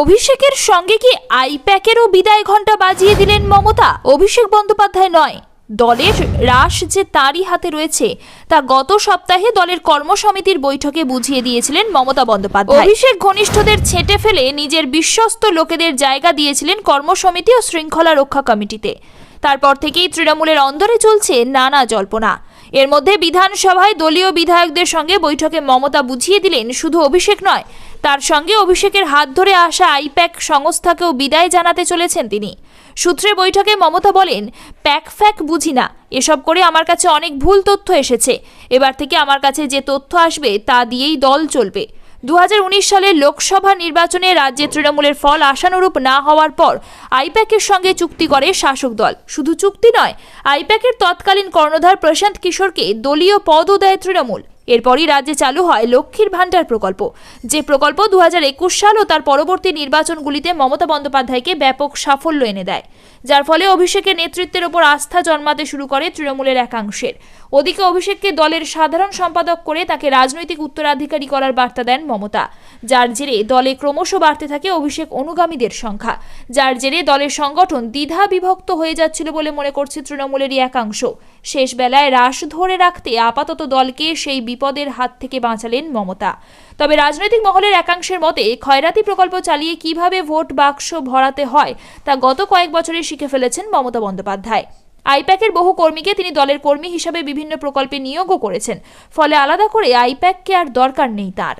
অভিষেকের সঙ্গে কি আইপ্যাকেরও বিদায় ঘণ্টা বাজিয়ে দিলেন মমতা? অভিষেক বন্দ্যোপাধ্যায় নয়। দলের রাশ যে তারই হাতে রয়েছে, তা গত সপ্তাহে দলের কর্মসমিতির বৈঠকে বুঝিয়ে দিয়েছিলেন মমতা বন্দ্যোপাধ্যায়। অভিষেক ঘনিষ্ঠদের ছেঁটে ফেলে নিজের বিশ্বস্ত লোকেদের জায়গা দিয়েছিলেন কর্মসমিতি ও শৃঙ্খলা রক্ষা কমিটিতে। তারপর থেকেই তৃণমূলের অন্দরে চলছে নানা জল্পনা। এর মধ্যে বিধানসভায় দলীয় বিধায়কদের সঙ্গে বৈঠকে মমতা বুঝিয়ে দিলেন শুধু অভিষেক নয়, তার সঙ্গে অভিষেকের হাত ধরে আসা আইপ্যাক সংস্থাকেও বিদায় জানাতে চলেছেন তিনি। সূত্রে বৈঠকে মমতা বলেন, প্যাক ফ্যাক বুঝি না, এসব করে আমার কাছে অনেক ভুল তথ্য এসেছে, এবার থেকে আমার কাছে যে তথ্য আসবে তা দিয়েই দল চলবে। দু হাজার উনিশ সালের লোকসভা নির্বাচনে রাজ্যে তৃণমূলের ফল আশানুরূপ না হওয়ার পর আইপ্যাকের সঙ্গে চুক্তি করে শাসক দল। শুধু চুক্তি নয়, আইপ্যাকের তৎকালীন কর্ণধার প্রশান্ত কিশোরকে দলীয় পদও দেয় তৃণমূল। এরপরই রাজ্যে চালু হয় লক্ষ্মীর ভাণ্ডার প্রকল্প। যে প্রকল্প দু হাজার একুশ সাল ও তার পরবর্তী নির্বাচনগুলিতে মমতা বন্দ্যোপাধ্যায়কে ব্যাপক সাফল্য এনে দেয়। যার ফলে অভিষেকের নেতৃত্বের ওপর আস্থা জন্মাতে শুরু করে তৃণমূলের একাংশের। ওদিকে অভিষেককে দলের সাধারণ সম্পাদক করে তাকে রাজনৈতিক উত্তরাধিকারী করার বার্তা দেন মমতা। যার জেরে দলে ক্রমশ বাড়তে থাকে অভিষেক অনুগামীদের সংখ্যা। যার জেরে দলের সংগঠন দ্বিধা বিভক্ত হয়ে যাচ্ছিল বলে মনে করছে তৃণমূলেরই একাংশ। শেষ বেলায় রাশ ধরে রাখতে আপাতত দলকে সেই বিপদের হাত থেকে বাঁচালেন মমতা। তবে রাজনৈতিক মহলের একাংশের মতে খয়রাতি প্রকল্প চালিয়ে কীভাবে ভোট বাক্স ভরাতে হয়, তা গত কয়েক বছরে শিখে ফেলেছেন মমতা বন্দ্যোপাধ্যায়। আইপ্যাকের বহু কর্মীকে তিনি দলের কর্মী হিসাবে বিভিন্ন প্রকল্পে নিয়োগও করেছেন, ফলে আলাদা করে আইপ্যাককে আর দরকার নেই তার।